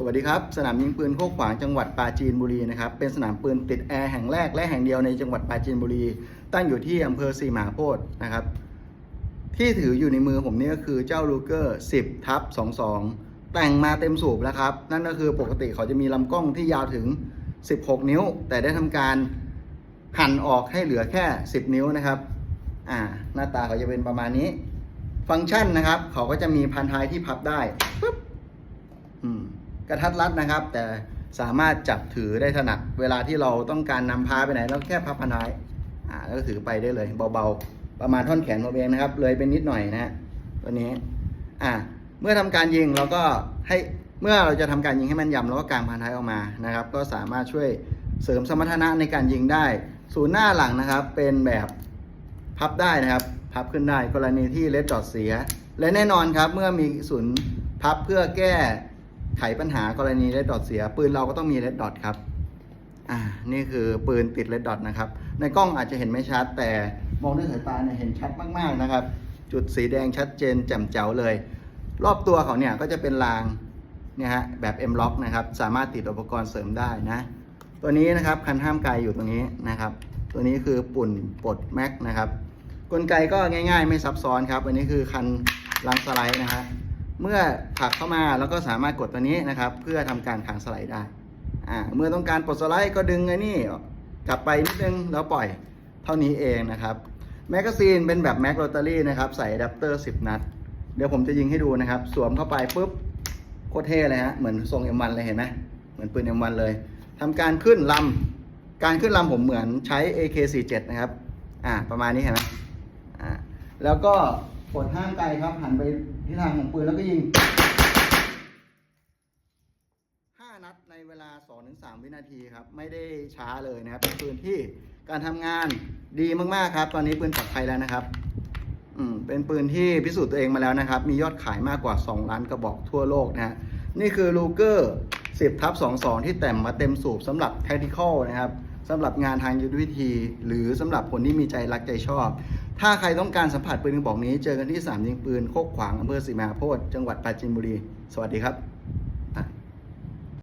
สวัสดีครับ สนามยิงปืนโคกขวางจังหวัดปราจีนบุรีนะครับเป็นสนามปืนติดแอร์แห่งแรกและแห่งเดียวในจังหวัดปราจีนบุรี ตั้งอยู่ที่อำเภอสีมหาโพธิ์นะครับ ที่ถืออยู่ในมือผมนี่ก็คือเจ้าลูเกอร์ 10ทับ22 แต่งมาเต็มสูบแล้วครับ นั่นก็คือปกติเขาจะมีลำกล้องที่ยาวถึง 16 นิ้ว แต่ได้ทำการหั่นออกให้เหลือแค่ 10 นิ้วนะครับอ่าหน้าตาเขาจะเป็นประมาณนี้ ฟังก์ชันนะครับ เขาก็จะมีพันท้ายที่พับได้ปึ๊บอืม กระทัดรัดนะครับ แต่สามารถจับถือได้ถนัดเวลาที่เราต้องการนำพาไปไหนเราแค่พับพันท้ายอ่าแล้วก็ถือไปได้เลยเบาๆ ประมาณท่อนแขนผมเองนะครับ เลยเป็นนิดหน่อยนะฮะตัวนี้อ่าเมื่อทำการยิงเราก็ให้เมื่อเราจะทำการยิงให้มันยำเราก็กางพันท้ายออกมานะครับ ก็สามารถช่วยเสริมสมรรถนะในการยิงได้ ศูนย์หน้าหลังนะครับ เป็นแบบพับได้นะครับ พับขึ้นได้กรณีที่เลดดอทเสีย และแน่นอนครับ เมื่อมีศูนย์พับเพื่อแก้ ไขปัญหากรณีเลดดอทเสีย ปืนเราก็ต้องมีเลดดอทครับ อ่า นี่คือปืนติดเลดดอทนะครับ ในกล้องอาจจะเห็นไม่ชัด แต่มองด้วยสายตาเนี่ยเห็นชัดมากๆนะครับ จุดสีแดงชัดเจนแจ่มแจ๋วเลย รอบตัวเขาเนี่ยก็จะเป็นรางเนี่ยฮะแบบ M lock นะครับ สามารถติดอุปกรณ์เสริมได้นะ ตัวนี้นะครับคันห้ามไกลอยู่ตรงนี้นะครับ ตัวนี้คือปุ่นปลดแม็กนะครับ กลไกก็ง่าย ๆ ไม่ซับซ้อนครับ อันนี้คือคันลังสไลด์นะฮะ เมื่อผลักเข้ามาแล้วก็สามารถกดตัวนี้นะครับ เพื่อทำการค้างสไลด์ได้อ่าเมื่อต้องการปลดสไลด์ก็ดึงไอ้นี่กลับไปนิดนึงแล้วปล่อยเท่านี้เองนะครับแมกกาซีนเป็นแบบแม็กโรตารี่นะครับใส่อะแดปเตอร์ 10 นัด เดี๋ยวผมจะยิงให้ดูนะครับ สวมเข้าไปปุ๊บโคตรเท่เลยฮะเหมือนทรง M1 เลยเห็นไหมเหมือนปืน M1 เลยทำการขึ้นลำการขึ้นลำผมเหมือนใช้ AK47 นะครับอ่าประมาณนี้เห็นไหมอ่าแล้วก็ กดห้ามไกลครับ หันไปทิศทางของปืนแล้วก็ยิง 5 นัดในเวลา 2-3 วินาทีครับ ไม่ได้ช้าเลยนะครับ เป็นปืนที่การทำงานดีมากๆครับ ตอนนี้ปืนปลอดภัยแล้วนะครับ อืม เป็นปืนที่พิสูจน์ตัวเองมาแล้วนะครับ มียอดขายมากกว่า 2 ล้านกระบอกทั่วโลกนะฮะ นี่คือลูเกอร์10ทับ22 ที่แต่งมาเต็มสูบสำหรับ tactical นะครับ สำหรับงานทางยุทธวิธี หรือสำหรับคนที่มีใจรักใจชอบ ถ้าใครต้องการสัมผัสปืนกระบอกนี้ เจอกันที่สนามยิงปืนโคกขวางอำเภอสีมาโพธิ์จังหวัดปราจีนบุรี สวัสดีครับ